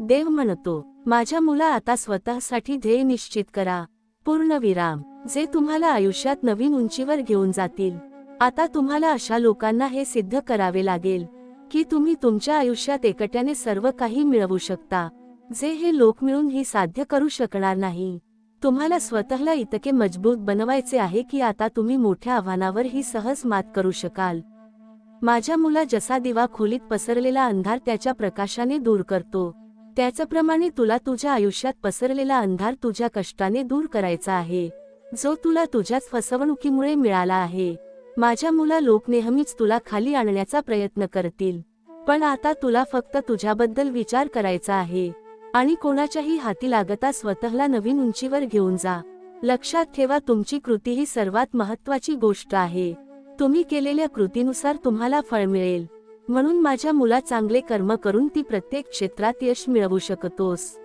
देव म्हणतो माझ्या मुला आता स्वतःसाठी ध्येय निश्चित करा. पूर्ण विराम. जे तुम्हाला आयुष्यात नवीन उंचीवर घेऊन जातील. आता तुम्हाला अशा लोकांना हे सिद्ध करावे लागेल की तुम्ही तुमच्या आयुष्यात एकट्याने सर्व काही मिळवू शकता. जे हे लोक मिळून ही साध्य करू शकणार नाही. तुम्हाला स्वतःला इतके मजबूत बनवायचे आहे की आता तुम्ही मोठ्या आव्हानावर ही सहज मात करू शकाल. माझ्या मुला जसा दिवा खोलीत पसरलेला अंधार त्याच्या प्रकाशाने दूर करतो. त्याचप्रमाणे तुला तुझ्या आयुष्यात पसरलेला अंधार तुझ्या कष्टाने दूर करायचा आहे. जो तुला तुझ्याच फसवणुकीमुळे मिळाला आहे. माझ्या मुला लोक नेहमीच तुला खाली आणण्याचा प्रयत्न करतील. पण आता तुला फक्त तुझ्याबद्दल विचार करायचा आहे. आणि कोणाच्याही हाती लागता स्वतःला नवीन उंचीवर घेऊन जा. लक्षात ठेवा तुमची कृती ही सर्वात महत्वाची गोष्ट आहे. तुम्ही केलेल्या कृतीनुसार तुम्हाला फळ मिळेल. म्हणून माझ्या मुला चांगले कर्म करून ती प्रत्येक क्षेत्रात यश मिळवू शकतोस.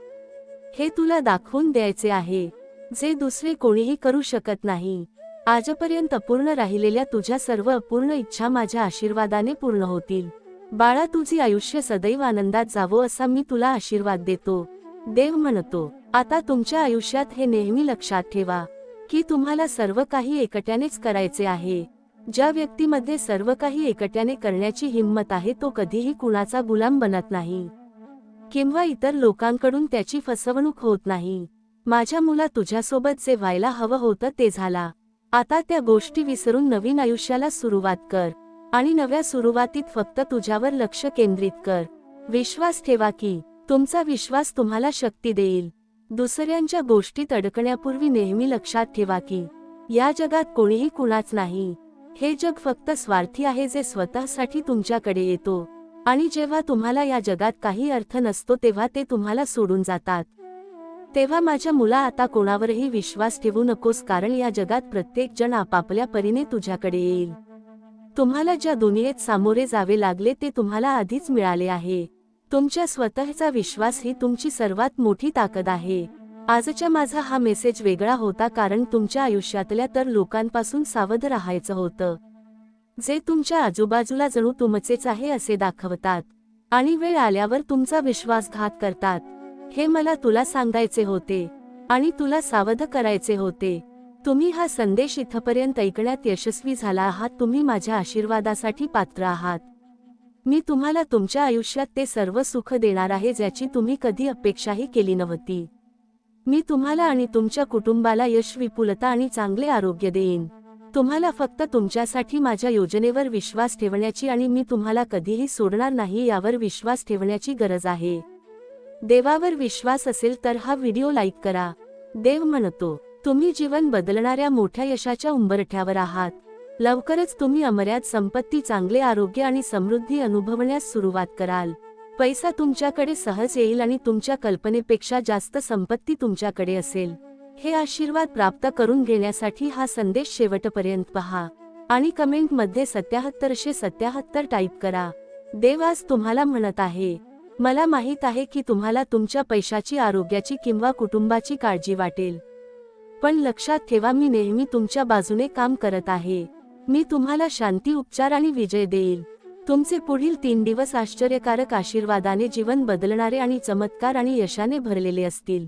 हे तुला दाखवून द्यायचे आहे. जे दुसरे कोणीही करू शकत नाही. आजपर्यंत अपूर्ण राहिलेल्या तुझ्या सर्व अपूर्ण इच्छा माझ्या आशीर्वादाने पूर्ण होतील. बाळा तुझी आयुष्य सदैव आनंदात जावो असा मी तुला आशीर्वाद देतो. देव म्हणतो आता तुमच्या आयुष्यात हे नेहमी लक्षात ठेवा की तुम्हाला सर्व काही एकट्यानेच करायचे आहे. ज्या व्यक्तीमध्ये सर्व काही एकट्याने करण्याची हिंमत आहे तो कधीही कुणाचा गुलाम बनत नाही. किंवा इतर लोकांकडून त्याची फसवणूक होत नाही. माझ्या मुला तुझ्यासोबत जे व्हायला हवं होतं ते झाला. आता त्या गोष्टी विसरून नवीन आयुष्याला सुरुवात कर. आणि नव्या सुरुवातीत फक्त तुझ्यावर लक्ष केंद्रित कर. विश्वास ठेवा की तुमचा विश्वास तुम्हाला शक्ती देईल. दुसऱ्यांच्या गोष्टीत अडकण्यापूर्वी नेहमी लक्षात ठेवा की या जगात कोणीही कुणाच नाही. हे जग फक्त स्वार्थी आहे जे स्वतःसाठी तुमच्याकडे येतो. आणि जेव्हा तुम्हाला या जगात काही अर्थ नसतो तेव्हा ते तुम्हाला सोडून जातात. तेव्हा माझ्या मुला आता कोणावरही विश्वास ठेवू नकोस कारण या जगात प्रत्येक जण आपापल्या परीने तुझ्याकडे येईल. तुम्हाला ज्या दुनियेत सामोरे जावे लागले ते तुम्हाला आधीच मिळाले आहे. तुमच्या स्वतःचा विश्वास ही तुमची सर्वात मोठी ताकद आहे. आजच्या माझा हा मेसेज वेगळा होता कारण तुमच्या आयुष्यातल्या तर लोकांपासून सावध राहायचं होतं. जे तुमच्या आजूबाजूला जणू तुमचेच आहे असे दाखवतात. आणि वेळ आल्यावर तुमचा विश्वासघात करतात. हे मला तुला सांगायचे होते. आणि तुला सावध करायचे होते. तुम्ही हा संदेश इथपर्यंत ऐकण्यात यशस्वी झाला आहात. तुम्ही माझ्या आशीर्वादासाठी पात्र आहात. मी तुम्हाला तुमच्या आयुष्यात ते सर्व सुख देणार आहे ज्याची तुम्ही कधी अपेक्षाही केली नव्हती. मी तुम्हाला आणि तुमच्या कुटुंबाला यश विपुलता आणि चांगले आरोग्य देईन. तुम्हाला फक्त तुमच्यासाठी माझ्या योजनेवर विश्वास ठेवण्याची आणि मी तुम्हाला कधीही सोडणार नाही यावर विश्वास ठेवण्याची गरज आहे. देवावर विश्वास असेल तर हा व्हिडिओ लाईक करा. देव म्हणतो तुम्ही जीवन बदलणाऱ्या मोठ्या यशाच्या उंबरठ्यावर आहात. लवकरच तुम्ही अमर्याद संपत्ती चांगले आरोग्य आणि समृद्धी अनुभवण्यास सुरुवात कराल. पैसा तुमच्याकडे सहज येईल आणि तुमच्या कल्पनेपेक्षा जास्त संपत्ती तुमच्याकडे असेल. हे आशीर्वाद प्राप्त करून घेण्यासाठी हा संदेश शेवटपर्यंत पहा. आणि कमेंटमध्ये सत्याहत्तरशे सत्याहत्तर टाईप करा. देव आज तुम्हाला म्हणत आहे. मला माहीत आहे की तुम्हाला तुमच्या पैशाची आरोग्याची किंवा कुटुंबाची काळजी वाटेल. पण लक्षात ठेवा मी नेहमी तुमच्या बाजूने काम करत आहे. मी तुम्हाला शांती उपचार आणि विजय देईल. तुमचे पुढील तीन दिवस आश्चर्यकारक आशीर्वादाने जीवन बदलणारे आणि चमत्कार आणि यशाने भरलेले असतील.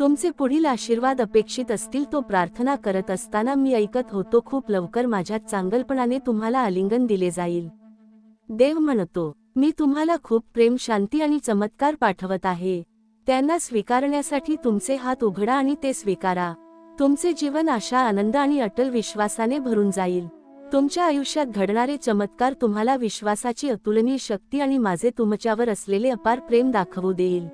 तुमचे पुढील आशीर्वाद अपेक्षित असतील तो प्रार्थना करत असताना मी ऐकत होतो खूप लवकर माझ्यात चांगलपणाने तुम्हाला आलिंगन दिले जाईल. देव म्हणतो मी तुम्हाला खूप प्रेम शांती आणि चमत्कार पाठवत आहे. त्यांना स्वीकारण्यासाठी तुमचे हात उघडा आणि ते स्वीकारा. तुमचे जीवन आशा आनंद आणि अटल विश्वासाने भरून जाईल. तुमच्या आयुष्यात घडणारे चमत्कार तुम्हाला विश्वासाची अतुलनीय शक्ती आणि माझे तुमच्यावर असलेले अपार प्रेम दाखवू देईल.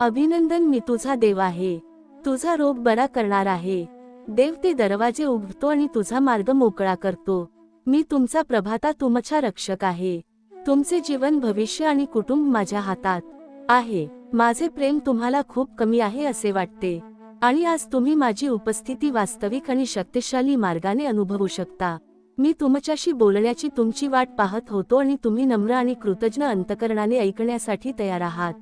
अभिनंदन मी तुझा देव आहे. तुझा रोग बरा करणार आहे. देव ते दरवाजे उघडतो आणि तुझा मार्ग मोकळा करतो. मी तुमचा प्रभाता तुमच्या रक्षक आहे. तुमचे जीवन भविष्य आणि कुटुंब माझ्या हातात आहे. माझे प्रेम तुम्हाला खूप कमी आहे असे वाटते. आणि आज तुम्ही माझी उपस्थिती वास्तविक आणि शक्तिशाली मार्गाने अनुभवू शकता. मी तुमच्याशी बोलण्याची तुमची वाट पाहत होतो आणि तुम्ही नम्र आणि कृतज्ञ अंतकरणाने ऐकण्यासाठी तयार आहात.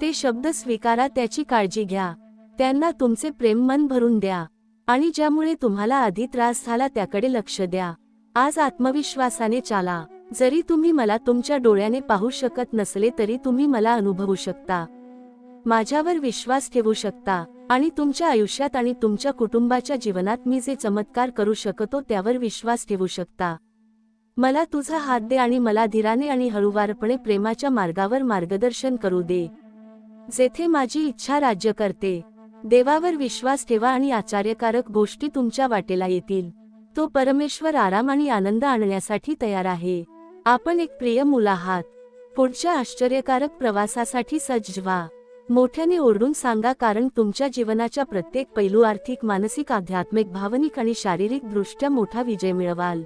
ते शब्द स्वीकारा त्याची काळजी घ्या. त्यांना तुमचे प्रेम मन भरून द्या. आणि ज्यामुळे तुम्हाला आधी त्रास झाला त्याकडे लक्ष द्या. आज आत्मविश्वासाने चाला. जरी तुम्ही मला तुमच्या डोळ्याने पाहू शकत नसले तरी तुम्ही मला अनुभवू शकता. माझ्यावर विश्वास ठेवू शकता आणि तुमच्या आयुष्यात आणि तुमच्या कुटुंबाच्या जीवनात मी जे चमत्कार करू शकतो त्यावर विश्वास ठेवू शकता. मला तुझा हात दे आणि मला धीराने आणि हळूवारपणे प्रेमाच्या मार्गावर मार्गदर्शन करू दे. जेथे माझी इच्छा राज्य करते. देवावर विश्वास ठेवा आणि आचार्यकारक गोष्टी तुमच्या वाटेला येतील. तो परमेश्वर आराम आणि आनंद आणण्यासाठी तयार आहे. आपण एक प्रिय मुल आहात. पुढच्या आश्चर्यकारक प्रवासासाठी सज्ज व्हा. मोठ्याने ओरडून सांगा कारण तुमच्या जीवनाच्या प्रत्येक पैलू आर्थिक मानसिक आध्यात्मिक भावनिक आणि शारीरिक दृष्ट्या मोठा विजय मिळवाल.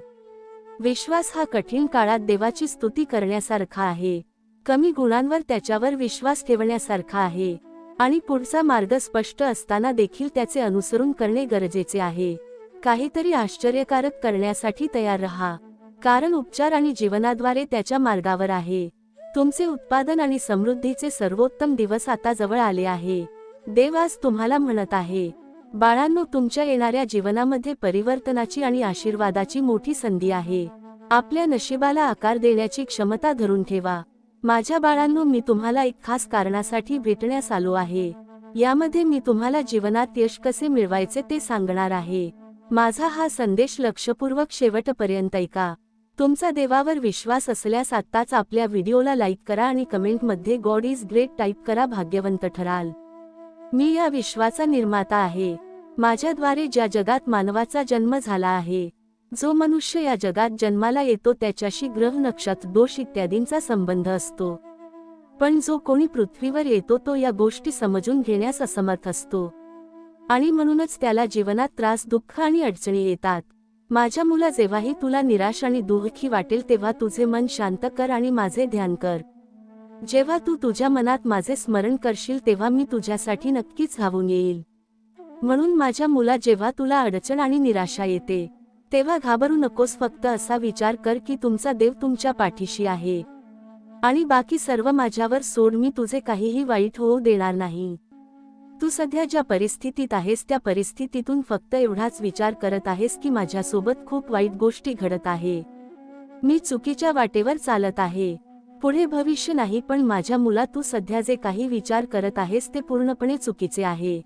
विश्वास हा कठीण काळात देवाची स्तुती करण्यासारखा आहे. कमी गुणांवर त्याच्यावर विश्वास ठेवण्यासारखा आहे. आणि पुढचा मार्ग स्पष्ट असताना देखील त्याचे अनुसरण करणे गरजेचे आहे. काहीतरी आश्चर्यकारक करण्यासाठी तयार रहा. कारण उपचार आणि जीवनाद्वारे त्याच्या मार्गावर आहे. तुमचे उत्पादन आणि समृद्धीचे सर्वोत्तम दिवस आता जवळ आले आहे. देव आज तुम्हाला म्हणत आहे. बाळांनो तुमच्या येणाऱ्या जीवनामध्ये परिवर्तनाची आणि आशीर्वादाची मोठी संधी आहे. आपल्या नशिबाला आकार देण्याची क्षमता धरून ठेवा. माझ्या बाळांनो मी तुम्हाला एक खास कारणासाठी भेटण्यास आलो आहे. यामध्ये मी तुम्हाला जीवनात यश कसे मिळवायचे ते सांगणार आहे. माझा हा संदेश लक्षपूर्वक शेवटपर्यंत ऐका. तुमचा देवावर विश्वास असल्यास आत्ताच आपल्या व्हिडिओला लाईक करा आणि कमेंटमध्ये गॉड इज ग्रेट टाईप करा भाग्यवंत ठराल. मी या विश्वाचा निर्माता आहे. माझ्याद्वारे ज्या जगात मानवाचा जन्म झाला आहे जो मनुष्य या जगात जन्माला येतो त्याच्याशी ग्रह नक्षत्र दोष इत्यादींचा संबंध असतो. पण जो कोणी पृथ्वीवर येतो तो या गोष्टी समजून घेण्यास असमर्थ असतो. आणि म्हणूनच त्याला जीवनात त्रास दुःख आणि अडचणी येतात. माझ्या मुला जेव्हाही तुला निराश आणि दुःखी वाटेल तेव्हा तुझे मन शांत कर आणि माझे ध्यान कर. जेव्हा तू तुझ्या मनात माझे स्मरण करशील तेव्हा मी तुझ्यासाठी नक्कीच धावून येईल. म्हणून माझ्या मुला जेव्हा तुला अडचण आणि निराशा येते तेव्हा घाबरू नकोस फक्त असा विचार कर की तुमचा देव तुमच्या पाठीशी आहे. आणि बाकी सर्व माझ्यावर सोड मी तुझे काहीही वाईट होऊ देणार नाही. तू सध्या ज्या परिस्थितीत आहेस त्या परिस्थितीतून फक्त एवढाच विचार करत आहेस की माझ्यासोबत खूप वाईट गोष्टी घडत आहे. मी चुकीच्या वाटेवर चालत आहे. पुढे भविष्य नाही पण माझ्या मुला तू सध्या जे काही विचार करत आहेस ते पूर्णपणे चुकीचे आहे.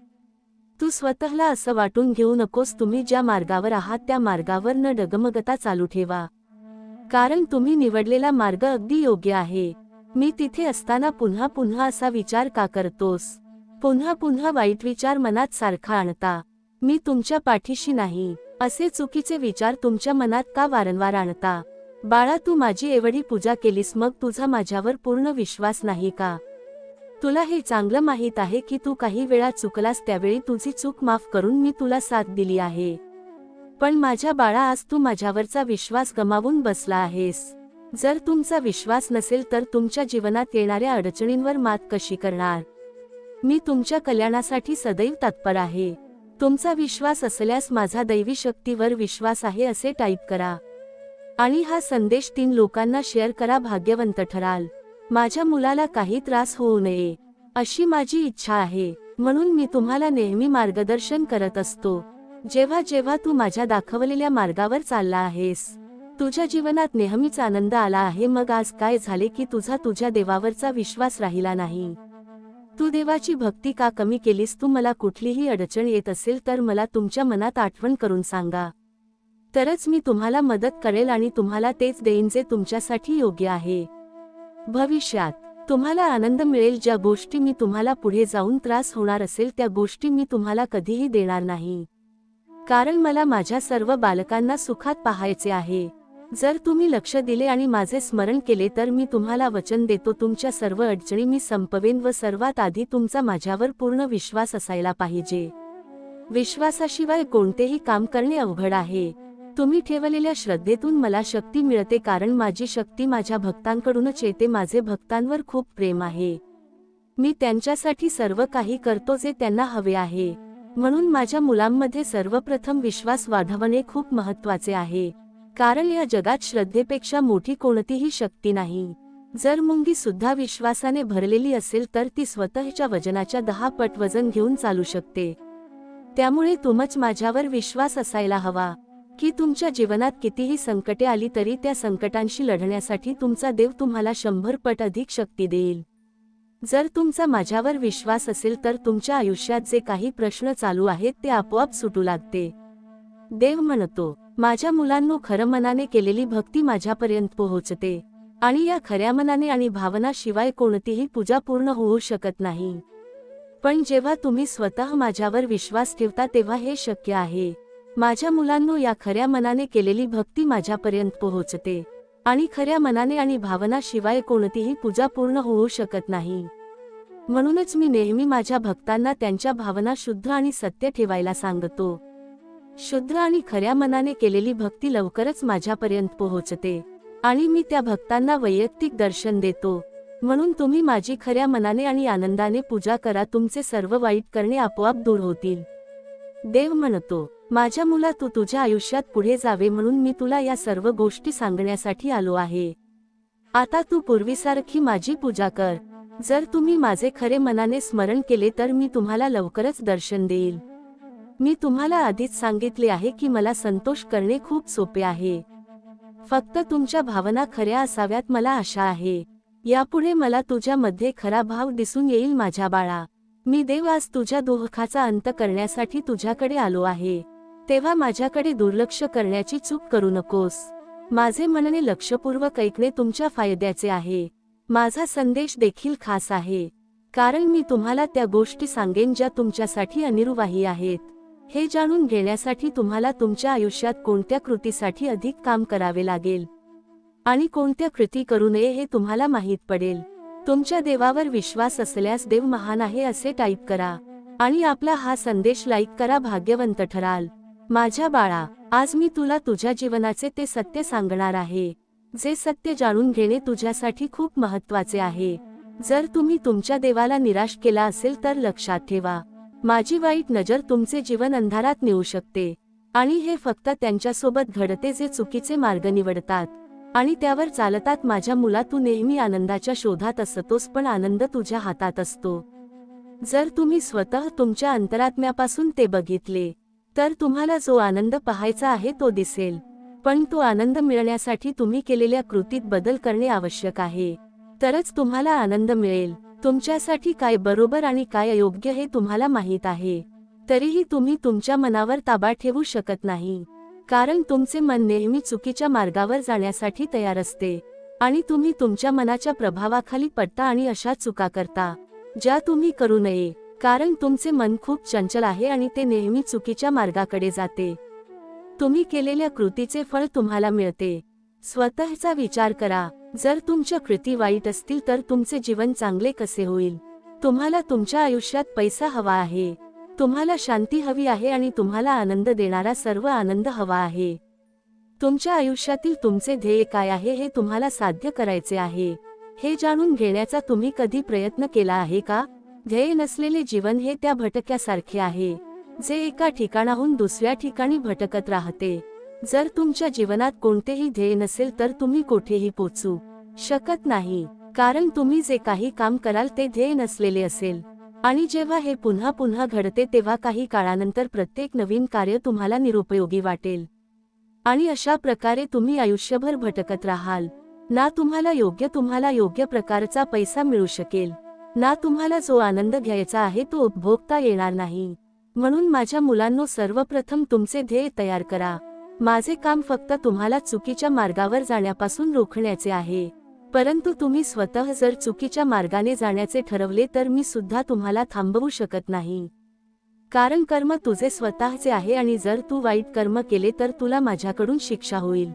तू स्वतःला असं वाटून घेऊ नकोस तुम्ही ज्या मार्गावर आहात त्या मार्गावर न डगमगता चालू ठेवा. कारण तुम्ही निवडलेला मार्ग अगदी योग्य आहे. मी तिथे असताना पुन्हा पुन्हा असा विचार का करतोस? पुन्हा पुन्हा वाईट विचार मनात सारखा आणता. मी तुमच्या पाठीशी नाही असे चुकीचे विचार तुमच्या मनात का वारंवार आणता? बाळा तू माझी एवढी पूजा केलीस मग तुझा माझ्यावर पूर्ण विश्वास नाही का? तुला हे चांगलं माहीत आहे की तू काही वेळा चुकलास त्यावेळी तुझी चूक माफ करून मी तुला साथ दिली आहे. पण माझ्या बाळा आज तू माझ्यावरचा विश्वास गमावून बसला आहेस. जर तुमचा विश्वास नसेल तर तुमच्या जीवनात येणाऱ्या अडचणींवर मात कशी करणार? मी तुमच्या कल्याणासाठी सदैव तत्पर आहे. तुमचा विश्वास असल्यास माझा दैवी शक्तीवर विश्वास आहे असे टाईप करा. आणि हा संदेश तीन लोकांना शेअर करा भाग्यवंत ठराल. माझ्या मुलाला काही त्रास होऊ नये. अशी माझी इच्छा आहे. म्हणून मी तुम्हाला नेहमी मार्गदर्शन करत असतो. जेव्हा जेव्हा तू माझ्या दाखवलेल्या मार्गावर चालला आहेस तुझ्या जीवनात नेहमीच आनंद आला आहे. मग आज काय झाले की तुझा तुझ्या देवावरचा विश्वास राहिला नाही? तू देवाची भक्ती का कमी केलीस? तू मला कुठलीही अडचण येत असेल तर मला तुमच्या मनात आठवण करून सांगा. तरच मी तुम्हाला मदत करेल आणि तुम्हाला तेच देईन जे तुमच्यासाठी योग्य आहे. भविष्यात तुम्हाला आनंद मिळेल. ज्या गोष्टी मी तुम्हाला पुढे जाऊन त्रास होणार असेल त्या गोष्टी मी तुम्हाला कधीही देणार नाही. कारण मला माझ्या सर्व बालकांना सुखात पाहायचे आहे. जर तुम्ही लक्ष दिले आणि माझे स्मरण केले तर मी तुम्हाला वचन देतो तुमच्या सर्व अडचणी मी संपवेन व सर्वात आधी तुमचा माझ्यावर पूर्ण विश्वास असायला पाहिजे. विश्वासाशिवाय कोणतेही काम करणे अवघड आहे. तुम्ही ठेवलेल्या श्रद्धेतून मला शक्ती मिळते कारण माझी शक्ती माझ्या भक्तांकडूनच येते माझे भक्तांवर खूप प्रेम आहे. मी त्यांच्यासाठी सर्व काही करतो जे त्यांना हवे आहे. म्हणून माझ्या मुलांमध्ये सर्वप्रथम विश्वास वाढवणे खूप महत्त्वाचे आहे. कारण या जगात श्रद्धेपेक्षा मोठी कोणतीही शक्ती नाही. जर मुंगी सुद्धा विश्वासाने भरलेली असेल तर ती स्वतःच्या वजनाच्या दहा पट वजन घेऊन चालू शकते. त्यामुळे तुमच माझ्यावर विश्वास असायला हवा की तुमच्या जीवनात कितीही संकटे आली तरी त्या संकटांशी लढण्यासाठी तुमचा देव तुम्हाला शंभर पट अधिक शक्ती देईल. जर तुमचा माझ्यावर विश्वास असेल तर तुमच्या आयुष्यात जे काही प्रश्न चालू आहेत ते आपोआप सुटू लागते. देव म्हणतो माझ्या मुलांनो खरं मनाने केलेली भक्ती माझ्यापर्यंत पोहोचते. आणि या खऱ्या मनाने आणि भावनाशिवाय कोणतीही पूजा पूर्ण होऊ शकत नाही. पण जेव्हा तुम्ही स्वतः माझ्यावर विश्वास ठेवता तेव्हा हे शक्य आहे. माझ्या मुलांनो या खऱ्या मनाने केलेली भक्ती माझ्यापर्यंत पोहोचते. आणि खऱ्या मनाने आणि भावनाशिवाय कोणतीही पूजा पूर्ण होऊ शकत नाही. म्हणूनच मी नेहमी माझ्या भक्तांना त्यांच्या भावना शुद्ध आणि सत्य ठेवायला सांगतो. शुद्ध आणि खऱ्या मनाने केलेली भक्ती लवकरच माझ्यापर्यंत पोहोचते. आणि मी त्या भक्तांना वैयक्तिक दर्शन देतो. म्हणून तुम्ही माझी खऱ्या मनाने आणि आनंदाने पूजा करा. तुमचे सर्व वाईट करणे आपोआप दूर होतील. देव म्हणतो माझ्या मुला तू तुझ्या आयुष्यात पुढे जावे म्हणून मी तुला या सर्व गोष्टी सांगण्यासाठी आलो आहे. आता तू पूर्वीसारखी माझी पूजा कर. जर तुम्ही माझे खरे मनाने स्मरण केले तर मी तुम्हाला लवकरच दर्शन देईल. मी तुम्हाला आधीच सांगितले आहे की मला संतोष करणे खूप सोपे आहे. फक्त तुमच्या भावना खऱ्या असाव्यात मला आशा आहे. यापुढे मला तुझ्यामध्ये खरा भाव दिसून येईल माझ्या बाळा. मी देव आज तुझ्या दुःखाचा अंत करण्यासाठी तुझ्याकडे आलो आहे. तेव्हा माझ्याकडे दुर्लक्ष करण्याची चूक करू नकोस. माझे म्हणणे लक्षपूर्वक ऐकणे तुमच्या फायद्याचे आहे. माझा संदेश देखील खास आहे. कारण मी तुम्हाला त्या गोष्टी सांगेन ज्या तुमच्यासाठी अनिर्वाही आहेत. हे जाणून घेण्यासाठी तुम्हाला तुमच्या आयुष्यात कोणत्या कृतीसाठी अधिक काम करावे लागेल? आणि कोणत्या कृती करू नये हे तुम्हाला माहीत पडेल. तुमच्या देवावर विश्वास असल्यास देव महान आहे असे टाईप करा. आणि आपला हा संदेश लाईक करा भाग्यवंत ठराल. माझ्या बाळा आज मी तुला तुझ्या जीवनाचे ते सत्य सांगणार आहे. जे सत्य जाणून घेणे तुझ्यासाठी खूप महत्त्वाचे आहे. जर तुम्ही तुमच्या देवाला निराश केला असेल तर लक्षात ठेवा. माझी वाईट नजर तुमचे जीवन अंधारात नेऊ शकते. आणि हे फक्त त्यांच्यासोबत घडते जे चुकीचे मार्ग निवडतात. आणि त्यावर चालतात माझ्या मुला तू नेहमी आनंदाच्या शोधात असतोस पण आनंद तुझ्या हातात असतो. जर तुम्ही स्वतः तुमच्या अंतरात्म्यापासून ते बघितले तर तुम्हाला जो आनंद पाहायचा आहे तो दिसेल. पण तो आनंद मिळण्यासाठी तुम्ही केलेल्या कृतीत बदल करणे आवश्यक आहे. तरच तुम्हाला आनंद मिळेल. तुमच्यासाठी काय बरोबर आणि काय अयोग्य हे तुम्हाला माहीत आहे. तरीही तुम्ही तुमच्या मनावर ताबा ठेवू शकत नाही. कारण तुमचे मन नेहमी चुकीच्या मार्गावर जाण्यासाठी तयार असते. आणि तुम्ही तुमच्या मनाच्या प्रभावाखाली पडता आणि अशा चुका करता ज्या तुम्ही करू नये. कारण तुमचे मन खूप चंचल आहे आणि ते नेहमी चुकीच्या मार्गाकडे जाते. तुम्ही केलेल्या कृतीचे फळ तुम्हाला मिळते. स्वतःचा विचार करा. जर तुमच्या कृती वाईट असतील तर तुमचे जीवन चांगले कसे होईल? तुम्हाला तुमच्या आयुष्यात पैसा हवा आहे. तुम्हाला शांती हवी आहे आणि तुम्हाला आनंद देणारा सर्व आनंद हवा आहे. तुमच्या आयुष्यातील तुमचे ध्येय काय आहे हे तुम्हाला साध्य करायचे आहे. हे जाणून घेण्याचा तुम्ही कधी प्रयत्न केला आहे का? ध्येय नसलेले जीवन हे त्या भटक्यासारखे आहे. जे एका ठिकाणाहून दुसऱ्या ठिकाणी भटकत राहते. जर तुमच्या जीवनात कोणतेही ध्येय नसेल तर तुम्ही कोठेही पोचू शकत नाही. कारण तुम्ही जे काही काम कराल ते ध्येय नसलेले असेल. आणि जेव्हा हे पुन्हा पुन्हा घडते तेव्हा काही काळानंतर प्रत्येक नवीन कार्य तुम्हाला निरुपयोगी वाटेल. आणि अशा प्रकारे तुम्ही आयुष्यभर भटकत राहाल. ना तुम्हाला योग्य तुम्हाला योग्य प्रकारचा पैसा मिळू शकेल. ना तुम्हाला जो आनंद घ्यायचा आहे तो उपभोगता येणार नाही. म्हणून माझ्या मुलांनो सर्वप्रथम तुमचे ध्येय तयार करा. माझे काम फक्त तुम्हाला चुकीच्या मार्गावर जाण्यापासून रोखण्याचे आहे. परंतु तुम्ही स्वतः जर चुकीच्या मार्गाने जाण्याचे ठरवले तर मी सुद्धा तुम्हाला थांबवू शकत नाही. कारण कर्म तुझे स्वतःचे आहे आणि जर तू वाईट कर्म केले तर तुला माझ्याकडून शिक्षा होईल.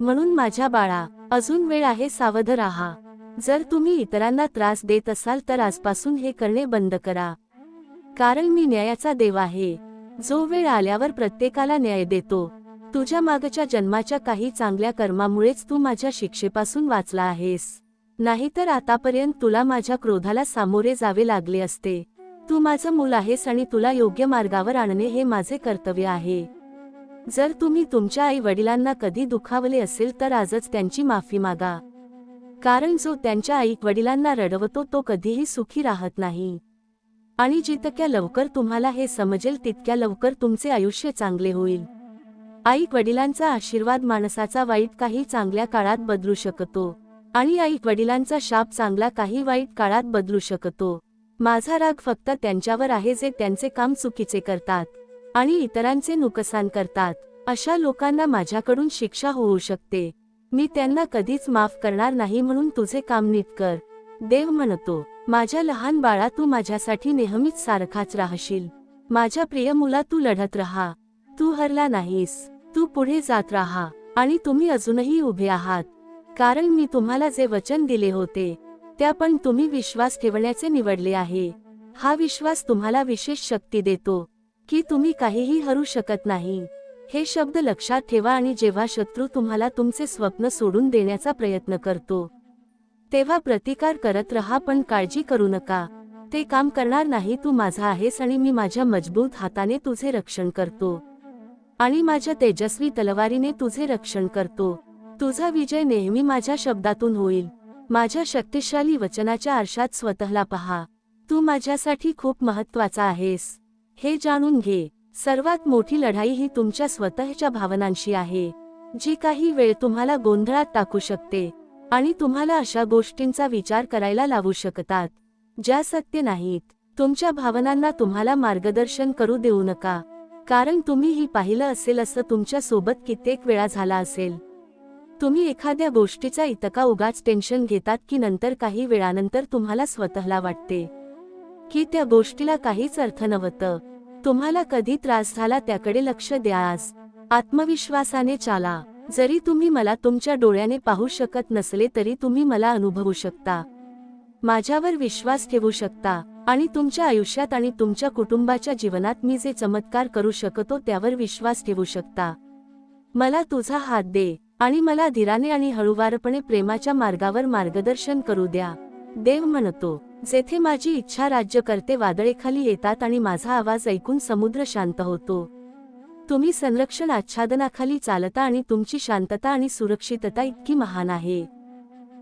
म्हणून माझ्या बाळा अजून वेळ आहे सावध राहा. जर तुम्ही इतरांना त्रास देत असाल तर आजपासून हे करणे बंद करा. कारण मी न्यायाचा देव आहे. जो वेळ आल्यावर प्रत्येकाला न्याय देतो. तुझ्या मागच्या जन्माच्या काही चांगल्या कर्मामुळेच तू माझ्या शिक्षेपासून वाचला आहेस. नाहीतर आतापर्यंत तुला माझ्या क्रोधाला सामोरे जावे लागले असते. तू माझं मूल आहेस आणि तुला योग्य मार्गावर आणणे हे माझे कर्तव्य आहे. जर तुम्ही तुमच्या आई वडिलांना कधी दुखावले असेल तर आजच त्यांची माफी मागा. कारण जो त्यांच्या आई वडिलांना रडवतो तो कधीही सुखी राहत नाही. आणि जितक्या लवकर तुम्हाला हे समजेल तितक्या लवकर तुमचे आयुष्य चांगले होईल. आई वडिलांचा आशीर्वाद माणसाचा वाईट काही चांगल्या काळात बदलू शकतो. आणि आई वडिलांचा शाप चांगला काही वाईट काळात बदलू शकतो. माझा राग फक्त त्यांच्यावर आहे जे त्यांचे काम चुकीचे करतात. आणि इतरांचे नुकसान करतात. अशा लोकांना माझ्याकडून शिक्षा होऊ शकते. मी त्यांना कधीच माफ करणार नाही म्हणून तुझे काम नीट कर. देव म्हणतो माझ्या लहान बाळा तू माझ्यासाठी नेहमीच सारखाच राहशील. माझ्या प्रिय मुला तू लढत राहा. तू हरला नाहीस. तू पुढे जात राहा आणि तुम्ही अजूनही उभे आहात. कारण मी तुम्हाला जे वचन दिले होते त्या पण तुम्ही विश्वास ठेवण्याचे निवडले आहे. हा विश्वास तुम्हाला विशेष शक्ती देतो की तुम्ही काहीही हरू शकत नाही. हे शब्द लक्षात ठेवा आणि जेव्हा शत्रू तुम्हाला तुमचे स्वप्न सोडून देण्याचा प्रयत्न करतो तेव्हा प्रतिकार करत रहा पण काळजी करू नका. ते काम करणार नाही तू माझा आहेस आणि मी माझ्या मजबूत हाताने तुझे रक्षण करतो. आणि माझ्या तेजस्वी तलवारीने तुझे रक्षण करतो. तुझा विजय नेहमी माझ्या शब्दातून होईल. माझ्या शक्तिशाली वचनाच्या आरशात स्वतःला पहा. तू माझ्यासाठी खूप महत्त्वाचा आहेस. हे जाणून घे. सर्वात मोठी लढाई ही तुमच्या स्वतःच्या भावनांशी आहे. जी काही वेळ तुम्हाला गोंधळात टाकू शकते आणि तुम्हाला अशा गोष्टींचा विचार करायला लावू शकतात. ज्या सत्य नाहीत. तुमच्या भावनांना तुम्हाला मार्गदर्शन करू देऊ नका. कारण तुम्ही ही पाहिलं असेल असं तुमच्यासोबत कित्येक वेळा झाला असेल. तुम्ही एखाद्या गोष्टीचा इतका उगाच टेन्शन घेतात की नंतर काही वेळानंतर तुम्हाला स्वतःला वाटते. की त्या गोष्टीला काहीच अर्थ नव्हतं. तुम्हाला कधी त्रास झाला त्याकडे लक्ष द्या आज आत्मविश्वासाने चाला. जरी तुम्ही मला तुमच्या डोळ्याने पाहू शकत नसले तरी तुम्ही मला अनुभवू शकता. माझ्यावर विश्वास ठेवू शकता आणि तुमच्या आयुष्यात आणि तुमच्या कुटुंबाच्या जीवनात मी जे चमत्कार करू शकतो त्यावर विश्वास ठेवू शकता. मला तुझा हात दे आणि मला धीराने आणि हळूवारपणे प्रेमाच्या मार्गावर मार्गदर्शन करू द्या. देव म्हणतो जेथे माझी इच्छा राज्य करते वादळेखाली येतात आणि माझा आवाज ऐकून समुद्र शांत होतो. तुम्ही संरक्षण आच्छादनाखाली चालता आणि तुमची शांतता आणि सुरक्षितता इतकी महान आहे.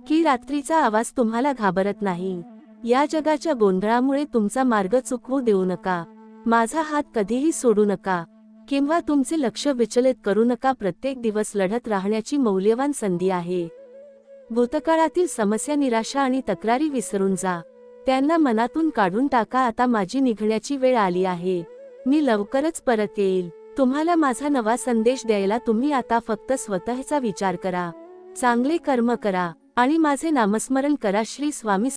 की रात्रीचा आवाज तुम्हाला घाबरत नाही. या जगाच्या गोंधळामुळे तुमचा मार्ग चुकवू देऊ नका. माझा हात कधीही सोडू नका. किंवा तुमचे लक्ष विचलित करू नका. प्रत्येक दिवस लढत राहण्याची मौल्यवान संधी आहे. भूतकाळातील समस्या निराशा आणि तक्रारी विसरून जा. त्यांना मनातून काढून टाका. आता माझी निघण्याची वेळ आली आहे. मी लवकरच परत येईल. तुम्हाला माझा नवा संदेश द्यायला तुम्ही आता फक्त स्वतःचा विचार करा. चांगले कर्म करा. आणि माझे नामस्मरण करा श्री स्वामी